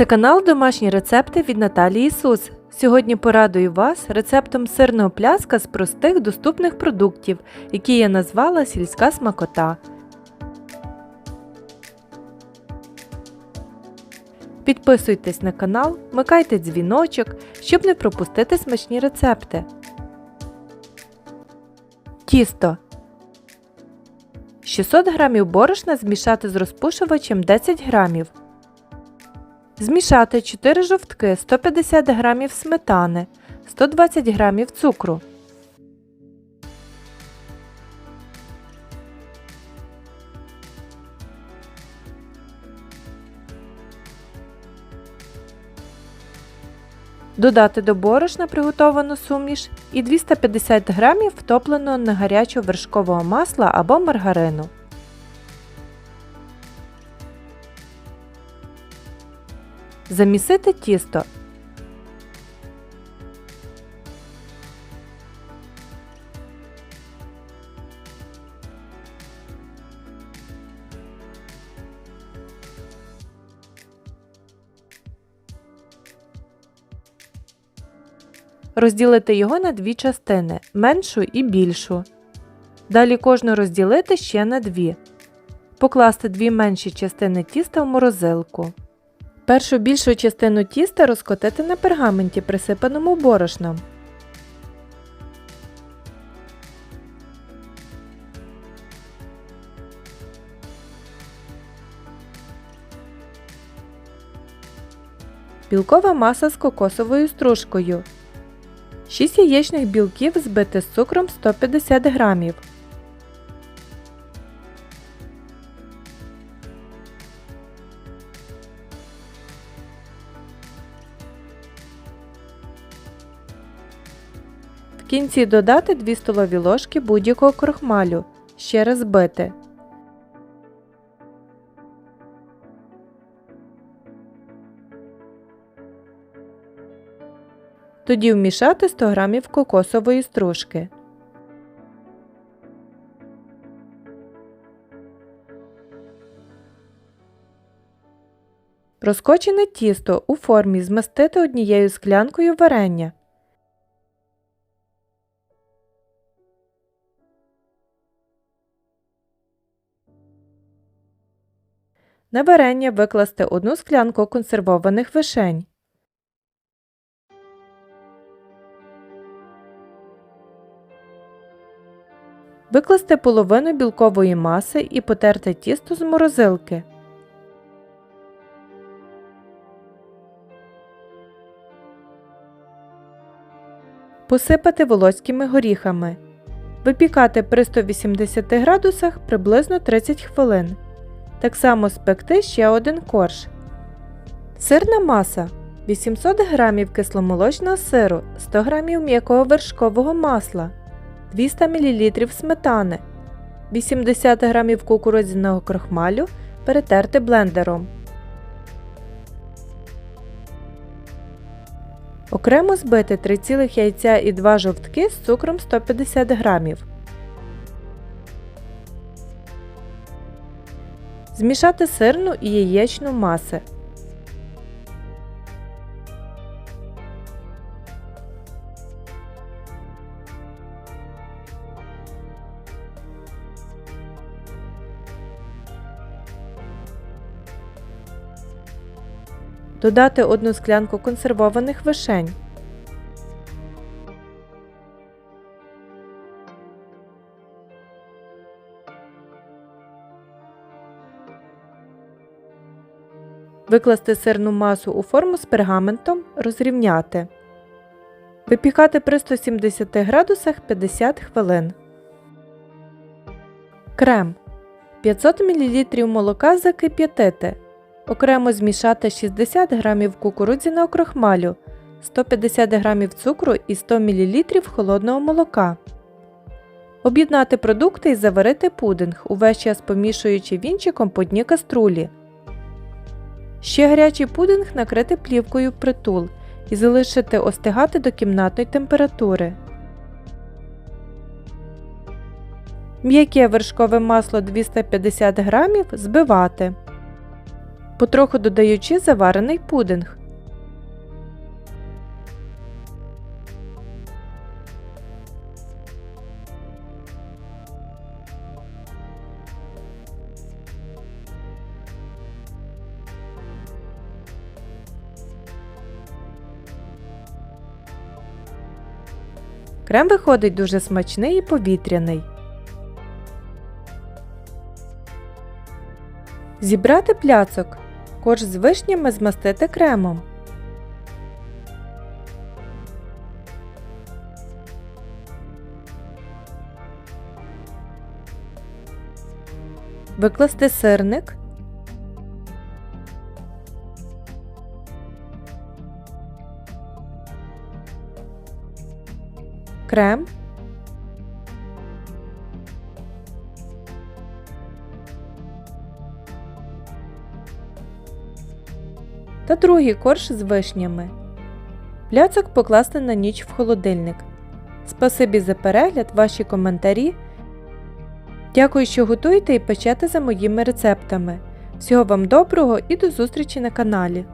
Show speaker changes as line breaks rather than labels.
Це канал Домашні рецепти від Наталії Ісус. Сьогодні порадую вас рецептом сирного пляска з простих доступних продуктів, які я назвала сільська смакота. Підписуйтесь на канал, вмикайте дзвіночок, щоб не пропустити смачні рецепти. Тісто 600 г борошна змішати з розпушувачем 10 г. Змішати 4 жовтки, 150 г сметани, 120 г цукру. Додати до борошна приготовану суміш і 250 г втопленого негарячого вершкового масла або маргарину. Замісити тісто. Розділити його на дві частини меншу і більшу. Далі кожну розділити ще на дві. Покласти дві менші частини тіста в морозилку. Першу більшу частину тіста розкотити на пергаменті, присипаному борошном. Білкова маса з кокосовою стружкою. 6 яєчних білків збити з цукром 150 грамів. В кінці додати 2 столові ложки будь-якого крохмалю. Ще раз збити. Тоді вмішати 100 г кокосової стружки. Розкочене тісто у формі змастити однією склянкою варення. На варення викласти одну склянку консервованих вишень. Викласти половину білкової маси і потерти тісто з морозилки. Посипати волоськими горіхами. Випікати при 180 градусах приблизно 30 хвилин. Так само спекти ще один корж. Сирна маса 800 г кисломолочного сиру, 100 г м'якого вершкового масла, 200 мл сметани, 80 г кукурудзяного крохмалю перетерти блендером. Окремо збити 3 цілих яйця і 2 жовтки з цукром 150 г. Змішати сирну і яєчну маси. Додати одну склянку консервованих вишень. Викласти сирну масу у форму з пергаментом, розрівняти. Випікати при 170 градусах 50 хвилин. Крем 500 мл молока закип'ятити. Окремо змішати 60 г кукурудзяного крохмалю, 150 г цукру і 100 мл холодного молока. Об'єднати продукти і заварити пудинг, увесь час помішуючи вінчиком по дні каструлі. Ще гарячий пудинг накрити плівкою притул і залишити остигати до кімнатної температури. М'яке вершкове масло 250 г збивати. потроху додаючи заварений пудинг. Крем виходить дуже смачний і повітряний. Зібрати пляцок. Корж з вишнями змастити кремом. Викласти сирник. Крем. та другий корж з вишнями. Пляцок покласти на ніч в холодильник. Спасибі за перегляд, ваші коментарі. Дякую, що готуєте і печете за моїми рецептами. Всього вам доброго і до зустрічі на каналі!